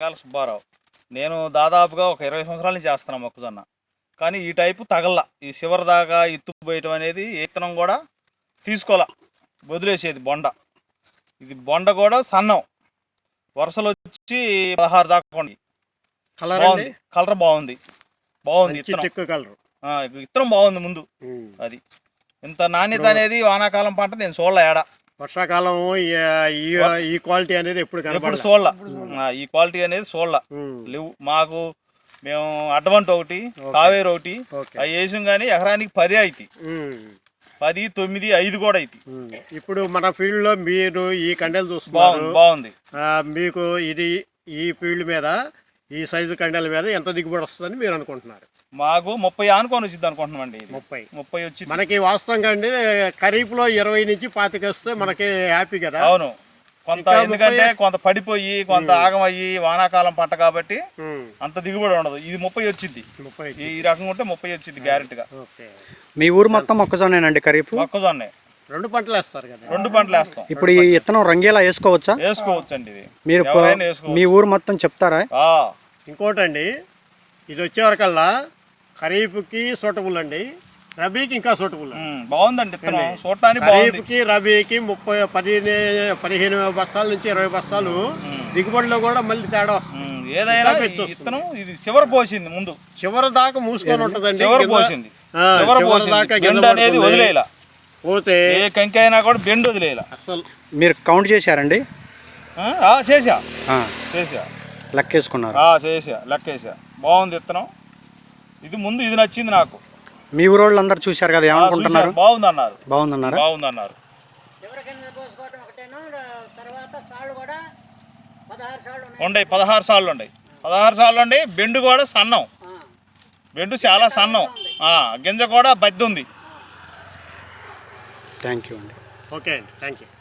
రకాల సుబ్బారావు. నేను దాదాపుగా ఒక ఇరవై సంవత్సరాల నుంచి చేస్తున్నాను మొక్కజొన్న. కానీ ఈ టైపు తగల్లా ఈ చివరి దాకా ఇత్తు పోయటం అనేది ఏ విత్తనం కూడా తీసుకోవాల వదిలేసేది బొండ. ఇది బొండ కూడా సన్నం. వరుసలు వచ్చి పదహారు దాకా. కలర్ బాగుంది. కలర్ బాగుంది. బాగుంది కలర్ ఆ, విత్తనం బాగుంది ముందు. అది. ఇంత నాణ్యత అనేది వానాకాలం పంట నేను చూడలే ఏడా. వర్షాకాలం ఈ- క్వాలిటీ అనేది ఎప్పుడు చూడలా ఆ, ఈ క్వాలిటీ అనేది చూడలా లేవు మాకు మేము అడ్వంట్ ఒకటి కావేరు ఒకటి అవి వేసాం కానీ ఎకరానికి పది అవుతాయి పది తొమ్మిది ఐదు కూడా అవుతాయి ఇప్పుడు మన ఫీల్డ్లో మీరు ఈ కండెలు బాగుంది చూస్తున్నారు బాగుంది. ఆ, మీకు ఇది ఈ ఫీల్డ్ మీద ఈ సైజు కండెల మీద ఎంత దిగుబడి వస్తుందని మీరు అనుకుంటున్నారు? మాకు ముప్పై ఆనుకొని వచ్చింది అనుకుంటున్నామండి ఇది. ముప్పై. ముప్పై వచ్చింది మనకి వాస్తవంగా అండి ఖరీఫ్లో ఇరవై నుంచి పాతిక వస్తే మనకి హ్యాపీ కదా? అవును. కొంత ఎందుకంటే కొంత పడిపోయి కొంత ఆగమయ్యి వానాకాలం పంట కాబట్టి అంత దిగుబడి ఉండదు. ఇది ముప్పై వచ్చింది. ముప్పై ఈ రకంగా ఉంటే ముప్పై వచ్చింది గ్యారెంటీగా ఓకే. మీ ఊరు మొత్తం మొక్కజొన్నేనండి ఖరీఫ్? మొక్కజొన్న. రెండు పంటలు వేస్తారు కదా. రెండు పంటలు వేస్తాం. ఇప్పుడు ఈ విత్తనం రంగేలా వేసుకోవచ్చా? వేసుకోవచ్చు అండి ఇది. మీరు ఇప్పుడు ఎవరైనా వేసుకోవచ్చు. మీ ఊరు మొత్తం చెప్తారా? ఆ, ఇంకోటండి ఇది వచ్చేవరకల్లా ఖరీఫ్కి సూటబుల్ అండి రబీకి ఇంకా సూటబుల్. ఉమ్, బాగుందండి విత్తనం. చూడటానికి బాగుంది. ఖరీఫ్కి రబీకి ముప్పై పదిహేను పదిహేను బస్తాల నుంచి ఇరవై బస్తాలు దిగుబడిలో కూడా మళ్ళీ తేడా వస్తుంది. ఉమ్, ఏదైనా ఈ పెంచొస్తుంది. విత్తనం ఇది చివరి పోసింది ముందు. చివరి దాకా మూసుకొని ఉంటుందండి చివరి కింద- పోసింది. ఆ, చివరి చివరి పోసింది. దాకా కింద బెండ్ అనేది పడుతుంది. వదిలేయాల పోతే ఏ కంకి అయినా కూడా బెండ్ వదిలేయాల. అసలు మీరు కౌంట్ చేశారండి? ఆ, ఆ, చేసా ఆ, చేసా లెక్కేసుకున్నారు? ఆ, చేసా లెక్కేసా బాగుంది విత్తనం ఇది ముందు ఇది నచ్చింది నాకు. మీ ఊరు వాళ్ళు అందరు చూశారు కదా ఆ, ఏమనుకుంటున్నారు? చూశారు, బాగుంది అన్నారు బాగుందన్నారా. బాగుంది అన్నారు ఒకటేను తర్వాత సాళ్ళు కూడా పదహారు సాళ్ళు ఉన్నాయి. ఉండయి పదహారు సార్లు ఉండయి పదహారు సార్లు ఉండి బెండు కూడా సన్నం. ఆ. బెండు చాలా సన్నం. ఆ, గింజ కూడా బద్ది ఉంది థ్యాంక్ యూ అండి. ఓకే అండి. Thank you.